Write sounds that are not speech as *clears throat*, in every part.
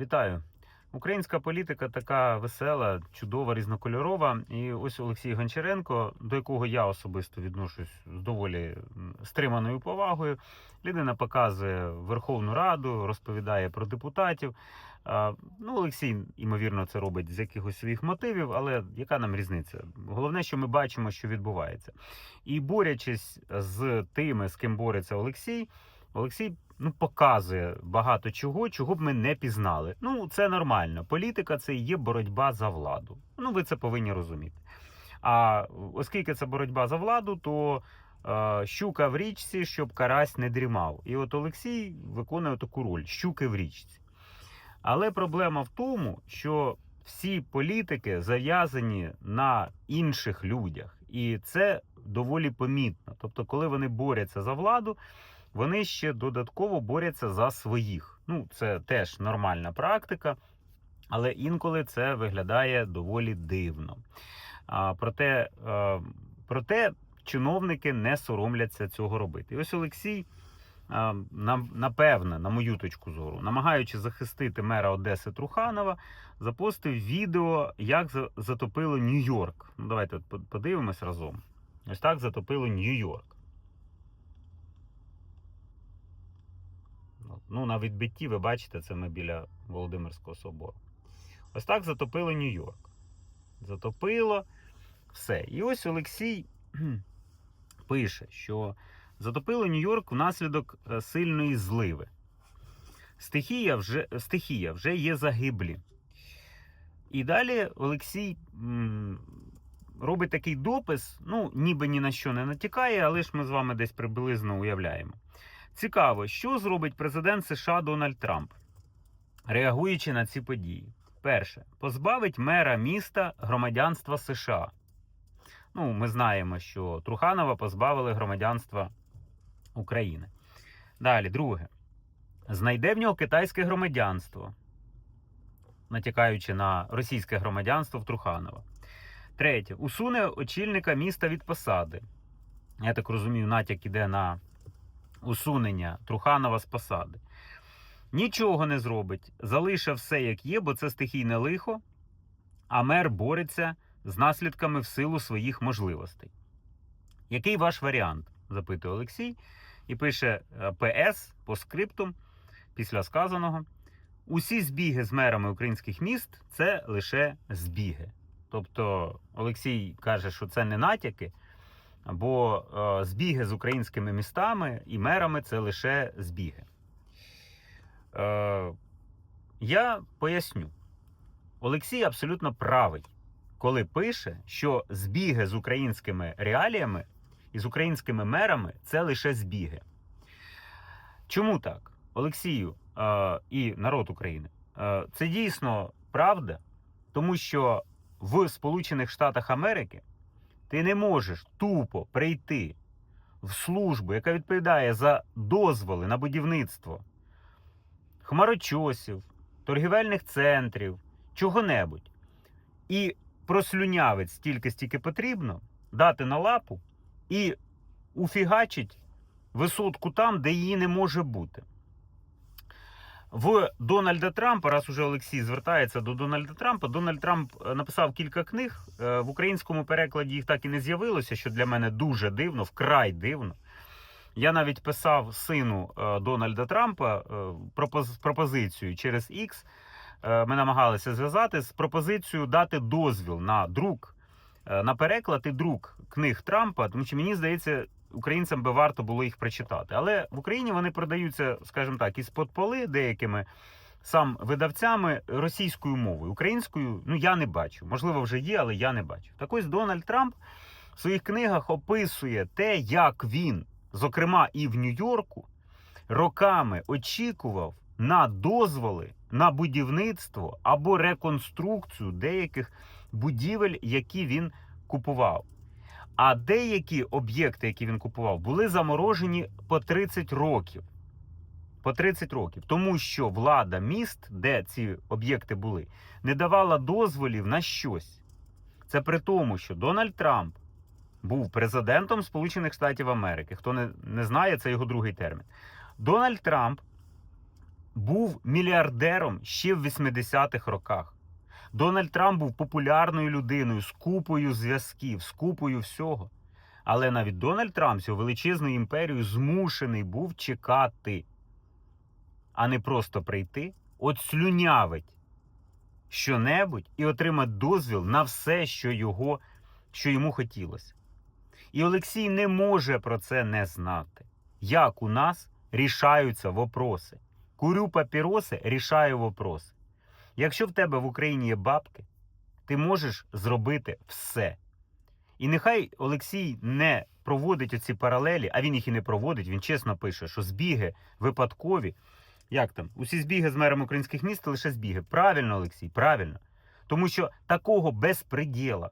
Вітаю. Українська політика така весела, чудова, різнокольорова. І ось Олексій Гончаренко, до якого я особисто відношусь з доволі стриманою повагою. Людина показує Верховну Раду, розповідає про депутатів. Ну, Олексій, ймовірно, це робить з якихось своїх мотивів, але яка нам різниця? Головне, що ми бачимо, що відбувається. І борячись з тими, з ким бореться Олексій, Олексій ну, показує багато чого, чого б ми не пізнали. Ну, це нормально. Політика це є боротьба за владу. Ну, ви це повинні розуміти. А оскільки це боротьба за владу, то е, щука в річці, щоб карась не дрімав. І от Олексій виконує таку роль щуки в річці. Але проблема в тому, що всі політики зав'язані на інших людях, і це доволі помітно. Тобто, коли вони борються за владу, вони ще додатково борються за своїх. Ну, це теж нормальна практика, але інколи це виглядає доволі дивно. А, проте, е, проте чиновники не соромляться цього робити. І ось Олексій. е, Напевне, на мою точку зору, намагаючись захистити мера Одеси Труханова, запостив відео, як за- затопило Нью-Йорк. Ну, давайте подивимось разом. Ось так затопило Нью-Йорк. От. Ну, на відбитті ви бачите, це ми біля Володимирського собору. Ось так затопило Нью-Йорк. Затопило все. І ось Олексій *clears throat* пише, що затопило Нью-Йорк внаслідок е, сильної зливи. Стихія вже, стихія вже є загиблі. І далі Олексій м, робить такий допис, ну, ніби ні на що не натякає, але ж ми з вами десь приблизно уявляємо. Цікаво, що зробить президент США Дональд Трамп, реагуючи на ці події. Перше, позбавить мера міста громадянства США. Ну, ми знаємо, що Труханова позбавили громадянства України. Далі, друге, знайде в нього китайське громадянство, натякаючи на російське громадянство в Труханова. Третє, усуне очільника міста від посади. Я так розумію, натяк іде на усунення Труханова з посади. Нічого не зробить, залише все як є, бо це стихійне лихо, а мер бореться з наслідками в силу своїх можливостей. Який ваш варіант? запитує Олексій і пише е, ПС по скриптум після сказаного. Усі збіги з мерами українських міст це лише збіги. Тобто Олексій каже, що це не натяки, бо е, збіги з українськими містами і мерами це лише збіги. Е, я поясню. Олексій абсолютно правий, коли пише, що збіги з українськими реаліями і з українськими мерами це лише збіги. Чому так? Олексію е, і народ України. Е, це дійсно правда, тому що в Сполучених Штатах Америки ти не можеш тупо прийти в службу, яка відповідає за дозволи на будівництво хмарочосів, торгівельних центрів, чого-небудь. І прослюнявить стільки, стільки потрібно, дати на лапу і уфігачить висотку там, де її не може бути. В Дональда Трампа, раз уже Олексій звертається до Дональда Трампа, Дональд Трамп е, написав кілька книг. Е, В українському перекладі їх так і не з'явилося, що для мене дуже дивно, вкрай дивно. Я навіть писав сину е, Дональда Трампа пропозицію через X. Ми намагалися зв'язати з пропозицією дати дозвіл на друк, на переклад і друк книг Трампа, тому що мені здається, українцям би варто було їх прочитати. Але в Україні вони продаються, скажімо так, із-под поли деякими сам видавцями російською мовою. Українською, ну я не бачу. Можливо, вже є, але я не бачу. Так ось Дональд Трамп в своїх книгах описує те, як він, зокрема і в Нью-Йорку, роками очікував на дозволи на будівництво або реконструкцію деяких будівель, які він купував. А деякі об'єкти, які він купував, були заморожені по 30 років. По 30 років. Тому що влада міст, де ці об'єкти були, не давала дозволів на щось. Це при тому, що Дональд Трамп був президентом Сполучених Штатів Америки. Хто не, не знає, це його другий термін. Дональд Трамп був мільярдером ще в 80-х роках. Дональд Трамп був популярною людиною з купою зв'язків, з купою всього. Але навіть Дональд Трамп цю величезну імперію змушений був чекати, а не просто прийти, от слюнявить щонебудь і отримати дозвіл на все, що, його, що йому хотілося. І Олексій не може про це не знати. Як у нас рішаються вопроси. Курю папіроси, рішаю вопроси. Якщо в тебе в Україні є бабки, ти можеш зробити все. І нехай Олексій не проводить оці паралелі, а він їх і не проводить. Він чесно пише, що збіги випадкові. Як там? Усі збіги з мером українських міст лише збіги. Правильно, Олексій, правильно. Тому що такого безпреділа,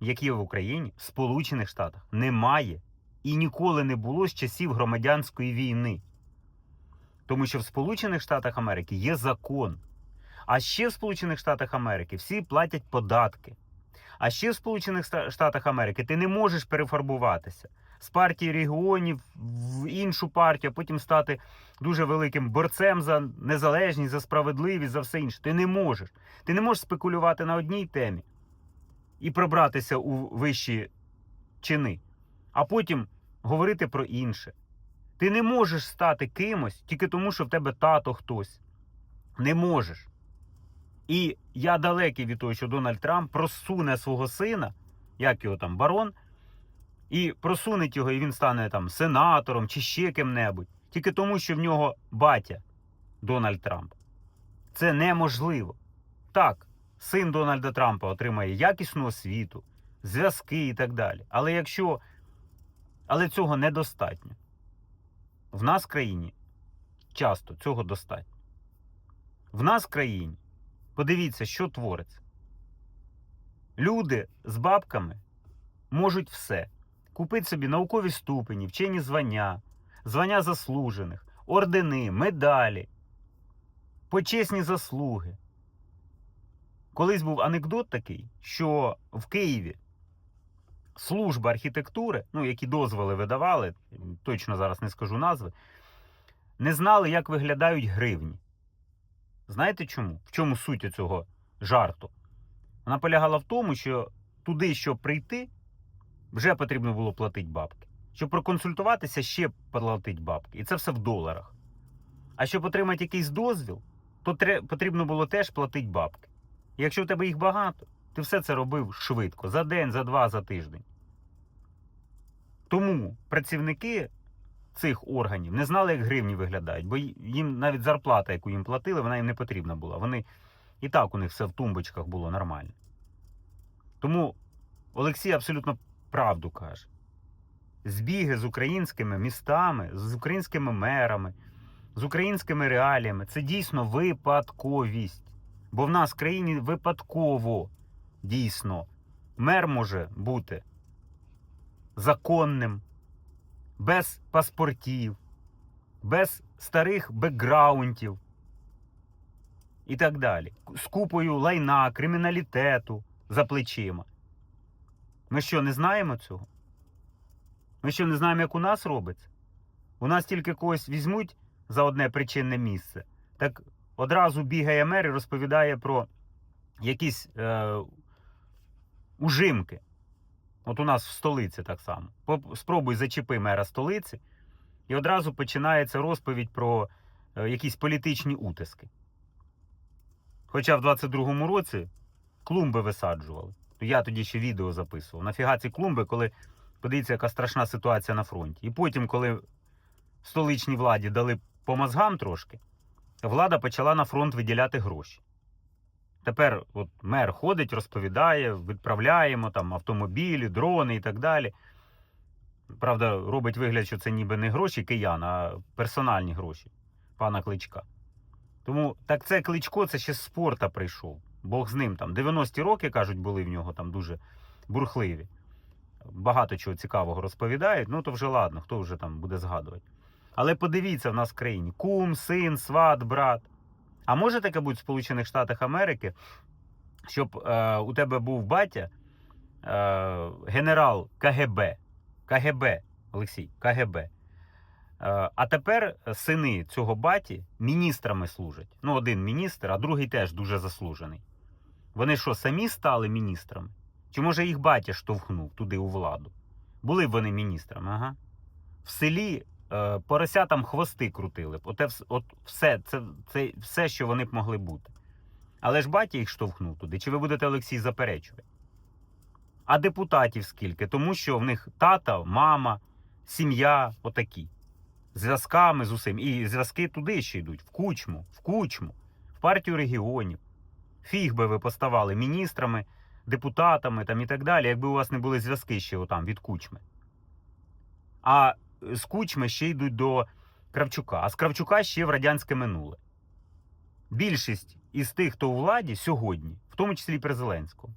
як є в Україні, в Сполучених Штатах, немає і ніколи не було з часів громадянської війни. Тому що в Сполучених Штатах Америки є закон. А ще в Сполучених Штатах Америки всі платять податки. А ще в Сполучених Штатах Америки ти не можеш перефарбуватися з партії регіонів в іншу партію, а потім стати дуже великим борцем за незалежність, за справедливість, за все інше. Ти не можеш. Ти не можеш спекулювати на одній темі і пробратися у вищі чини, а потім говорити про інше. Ти не можеш стати кимось тільки тому, що в тебе тато хтось. Не можеш. І я далекий від того, що Дональд Трамп просуне свого сина, як його там барон, і просунеть його, і він стане там сенатором чи ще ким-небудь. Тільки тому, що в нього батя Дональд Трамп. Це неможливо. Так, син Дональда Трампа отримає якісну освіту, зв'язки і так далі. Але якщо. Але цього недостатньо. В нас в країні часто цього достатньо. В нас в країні, подивіться, що твориться. Люди з бабками можуть все. Купити собі наукові ступені, вчені звання, звання заслужених, ордени, медалі, почесні заслуги. Колись був анекдот такий, що в Києві служба архітектури, ну, які дозволи видавали, точно зараз не скажу назви, не знали, як виглядають гривні. Знаєте чому? В чому суть цього жарту? Вона полягала в тому, що туди, щоб прийти, вже потрібно було платити бабки. Щоб проконсультуватися, ще платити бабки. І це все в доларах. А щоб отримати якийсь дозвіл, то потрібно було теж платити бабки. І якщо в тебе їх багато, ти все це робив швидко, за день, за два, за тиждень. Тому працівники цих органів не знали, як гривні виглядають, бо їм навіть зарплата, яку їм платили, вона їм не потрібна була. Вони і так у них все в тумбочках було нормально. Тому Олексій абсолютно правду каже. Збіги з українськими містами, з українськими мерами, з українськими реаліями це дійсно випадковість. Бо в нас в країні випадково дійсно мер може бути законним, без паспортів, без старих бекграундів і так далі. З купою лайна, криміналітету за плечима. Ми що, не знаємо цього? Ми що, не знаємо, як у нас робиться? У нас тільки когось візьмуть за одне причинне місце, так одразу бігає мер і розповідає про якісь е, ужимки. От у нас в столиці так само. Спробуй зачепи мера столиці, і одразу починається розповідь про е, якісь політичні утиски. Хоча в 22-му році клумби висаджували. Я тоді ще відео записував. Нафіга ці клумби, коли подивіться, яка страшна ситуація на фронті. І потім, коли столичній владі дали по мозгам трошки, влада почала на фронт виділяти гроші. Тепер от мер ходить, розповідає, відправляємо там автомобілі, дрони і так далі. Правда, робить вигляд, що це ніби не гроші киян, а персональні гроші пана Кличка. Тому так це Кличко, це ще з спорта прийшов. Бог з ним там. 90-ті роки, кажуть, були в нього там дуже бурхливі. Багато чого цікавого розповідають, ну то вже ладно, хто вже там буде згадувати. Але подивіться в нас в країні: кум, син, сват, брат. А може таке бути в Сполучених Штатах Америки, щоб е, у тебе був батя, е, генерал КГБ, КГБ, Олексій, КГБ, Е, А тепер сини цього баті міністрами служать. Ну, один міністр, а другий теж дуже заслужений. Вони що, самі стали міністрами? Чи може їх батя штовхнув туди у владу? Були б вони міністрами, ага. В селі поросятам хвости крутили б. Оте, от все, це, це все, що вони б могли бути. Але ж батя їх штовхнув туди. Чи ви будете Олексій заперечувати? А депутатів скільки? Тому що в них тата, мама, сім'я отакі. Зв'язками з усім. І зв'язки туди ще йдуть, в кучму, в кучму, в партію регіонів. Фіг би ви поставали міністрами, депутатами там і так далі, якби у вас не були зв'язки ще отам від кучми. А з кучми ще йдуть до Кравчука, а з Кравчука ще в радянське минуле. Більшість із тих, хто у владі сьогодні, в тому числі і при Зеленському,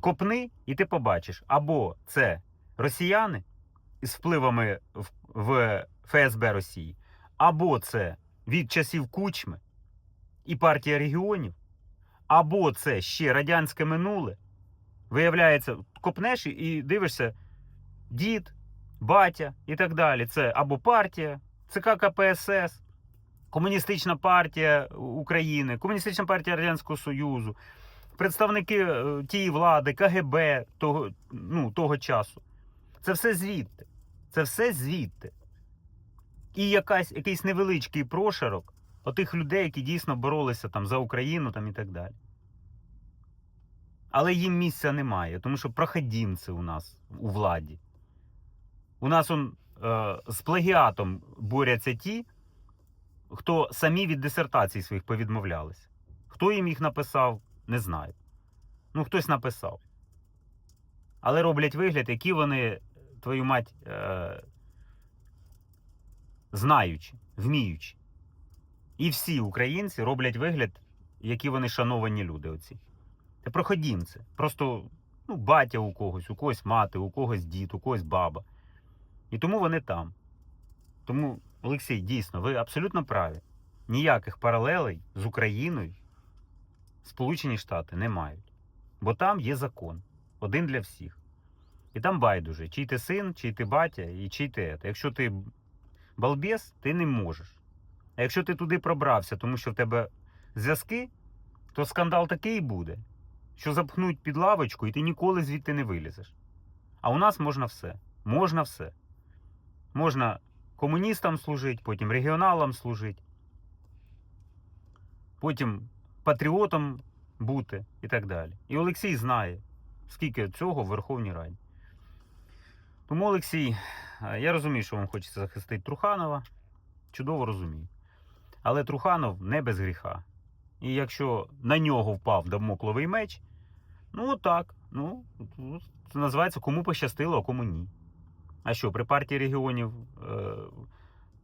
копни, і ти побачиш, або це росіяни із впливами в, ФСБ Росії, або це від часів кучми і партія регіонів, або це ще радянське минуле. Виявляється, копнеш і дивишся, дід, батя і так далі. Це або партія, ЦК КПСС, Комуністична партія України, Комуністична партія Радянського Союзу, представники е, тієї влади, КГБ того, ну, того часу. Це все звідти. Це все звідти. І якась, якийсь невеличкий прошарок отих людей, які дійсно боролися там за Україну там, і так далі. Але їм місця немає, тому що проходімці у нас у владі. У нас он, е, з плагіатом борються ті, хто самі від дисертацій своїх повідмовлялися. Хто їм їх написав, не знаю. Ну, хтось написав. Але роблять вигляд, які вони, твою мать, е, знаючи, вміючи. І всі українці роблять вигляд, які вони шановані люди. Оці. Проходімці. Просто ну, батя у когось, у когось мати, у когось дід, у когось баба. І тому вони там. Тому, Олексій, дійсно, ви абсолютно праві. Ніяких паралелей з Україною Сполучені Штати не мають. Бо там є закон. Один для всіх. І там байдуже, чий ти син, чий ти батя і чий ти. ете. Якщо ти балбес, ти не можеш. А якщо ти туди пробрався, тому що в тебе зв'язки, то скандал такий буде, що запхнуть під лавочку, і ти ніколи звідти не вилізеш. А у нас можна все. Можна все. Можна комуністам служити, потім регіоналам служити, потім патріотом бути і так далі. І Олексій знає, скільки цього в Верховній Раді. Тому, Олексій, е, я розумію, що вам хочеться захистити Труханова. Чудово розумію. Але Труханов не без гріха. І якщо на нього впав дамокловий меч, ну так, ну, це називається кому пощастило, а кому ні. А що, при партії регіонів е,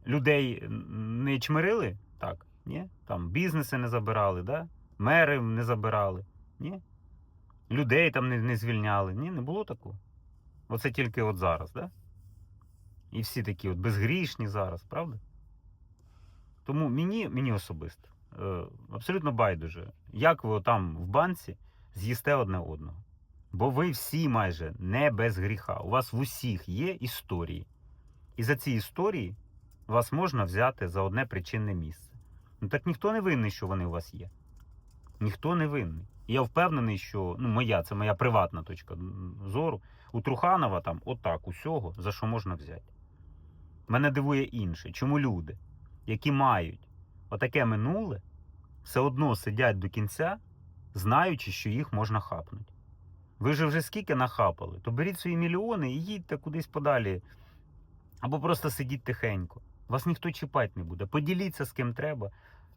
людей не чмирили? Так, ні? Там бізнеси не забирали, да? мери не забирали. Ні? Людей там не, не звільняли. Ні, не було такого. Оце тільки от зараз, да? І всі такі от безгрішні зараз, правда? Тому мені, мені особисто е, абсолютно байдуже, як ви там в банці з'їсте одне одного. Бо ви всі майже не без гріха. У вас в усіх є історії. І за ці історії вас можна взяти за одне причинне місце. Ну так ніхто не винний, що вони у вас є. Ніхто не винний. Я впевнений, що ну, моя, це моя приватна точка зору. У Труханова там отак усього, за що можна взяти. Мене дивує інше. Чому люди, які мають отаке минуле, все одно сидять до кінця, знаючи, що їх можна хапнути. Ви ж вже скільки нахапали, то беріть свої мільйони і їдьте кудись подалі. Або просто сидіть тихенько. Вас ніхто чіпати не буде. Поділіться з ким треба,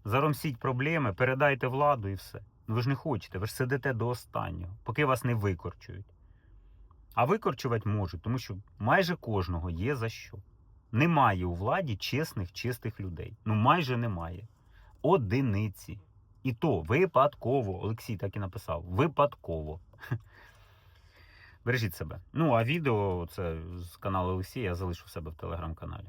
заромсіть проблеми, передайте владу і все. Ну ви ж не хочете, ви ж сидите до останнього, поки вас не викорчують. А викорчувати можуть, тому що майже кожного є за що. Немає у владі чесних, чистих людей. Ну майже немає. Одиниці. І то випадково. Олексій так і написав. Випадково. Бережіть себе. Ну, а відео це з каналу Олексія я залишу в себе в телеграм-каналі.